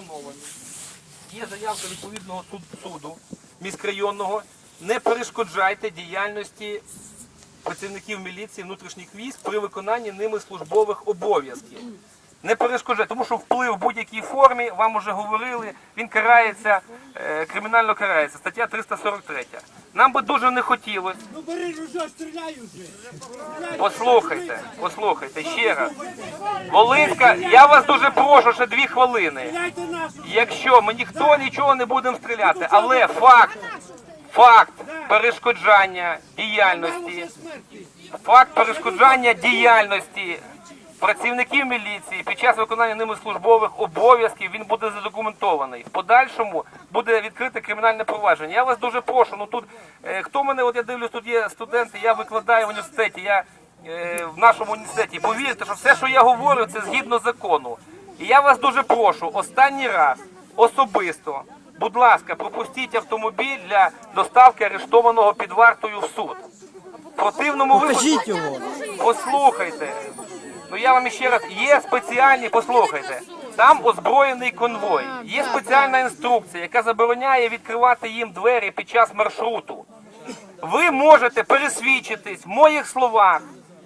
заплановані. Є заявка відповідного суд- суду міськрайонного. Не перешкоджайте діяльності працівників міліції внутрішніх військ при виконанні ними службових обов'язків. Не перешкоджайте, тому що вплив в будь-якій формі, вам вже говорили, він карається, е, кримінально карається, стаття 343. Нам би дуже не хотілося. Ну бери ружок, стріляй уже. Послухайте, послухайте ще раз. Волинська, я вас дуже прошу, ще дві хвилини. Якщо ми ніхто нічого не будемо стріляти, але факт, факт перешкоджання діяльності, факт перешкоджання діяльності працівників міліції під час виконання ними службових обов'язків він буде задокументований. В подальшому буде відкрите кримінальне провадження. Я вас дуже прошу. Ну тут е, хто мене, от я дивлюсь, тут є студенти, я викладаю в університеті. Я е, в нашому університеті. Повірте, що все, що я говорю, це згідно закону. І я вас дуже прошу, останній раз особисто, будь ласка, пропустіть автомобіль для доставки арештованого під вартою в суд. В противному випадку, послухайте. Ну я вам ще раз, є спеціальні, послухайте, там озброєний конвой, є спеціальна інструкція, яка забороняє відкривати їм двері під час маршруту. Ви можете пересвідчитись в моїх словах.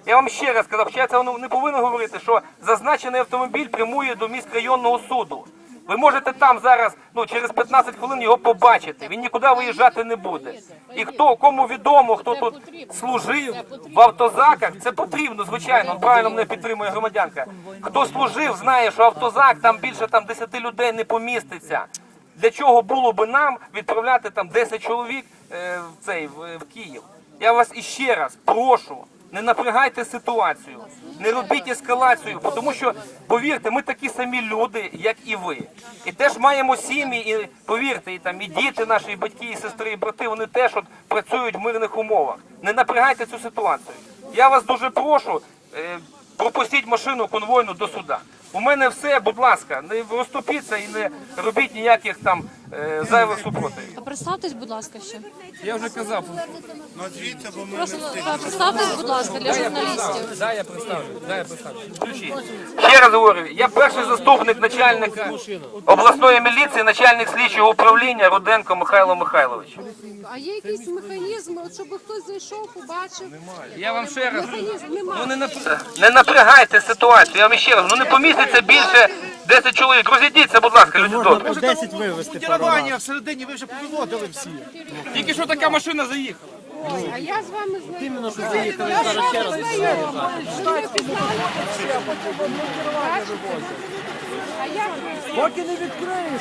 Я вам ще раз сказав, що я це не повинен говорити, що зазначений автомобіль прямує до міськрайонного суду. Ви можете там зараз, ну через 15 хвилин його побачити. Він нікуди виїжджати не буде. І хто кому відомо, хто тут служив в автозаках, це потрібно, звичайно. Правильно мене підтримує громадянка. Хто служив, знає, що автозак там більше там 10 людей не поміститься. Для чого було би нам відправляти там 10 чоловік е, в цей в, в Київ? Я вас іще раз прошу, не напрягайте ситуацію, не робіть ескалацію, тому що повірте, ми такі самі люди, як і ви. І теж маємо сім'ї, і повірте, і там і діти наші, і батьки, і сестри, і брати, вони теж от працюють в мирних умовах. Не напрягайте цю ситуацію. Я вас дуже прошу. е, пропустіть машину конвойну до суда. У мене все, будь ласка, не розступіться і не робіть ніяких там е, зайвих супротивів. Представтесь, будь ласка, ще. Я вже казав. Просто а, представтесь, будь ласка, для журналістів. Да, я представлю. Да, я представлю. Ще раз говорю, я перший заступник начальника обласної міліції, начальник слідчого управління Руденко Михайло Михайлович. А є якийсь механізм, от щоб хтось зайшов, побачив. Я вам ще раз Механізм ну не напр... не напрягайте ситуацію. Я вам ще раз. Ну не поміститься більше 10 чоловік. Розійдіться, будь ласка, люди добрі. 10 вивезти пару Керування всередині ви вже повиводили всі. Тільки що така машина заїхала. А я з вами знаю. Іменно що заїхали зараз ще раз. А? Поки не відкриєш.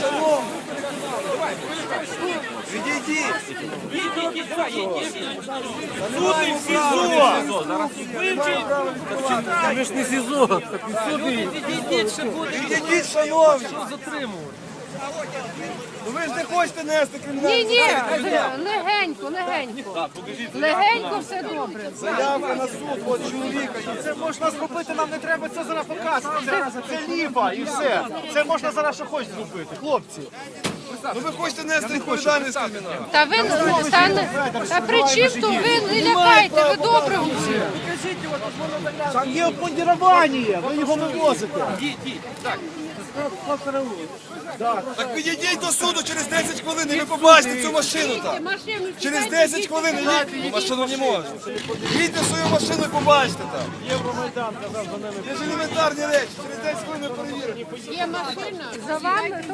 шановні. Відійдіть. Суди в СІЗО. Ви ж не СІЗО. Відійдіть, шановні. Ну ви ж не хочете нести Ні, кримінальну ні, легенько, легенько. Легенько все добре. заявку на суд от чоловіка. Це можна зробити, нам не треба це зараз показувати. Це, ліпа і все. Це можна зараз що хочеш зробити, хлопці. Ну ви хочете нести відповідальність. Та ви та, не- та при чим то ви не лякайте, ви добре усі. Там є обмундірування, ви його вивозите. Так підійдіть до суду через 10 хвилин і ви побачите цю машину там. Через сідайте, 10 хвилин їдьте, машину не можна. Їдьте в свою машину і побачите там. Євромайдан казав за ними. Є ж елементарні речі, через 10 хвилин ми перевірите. Є машина. За вами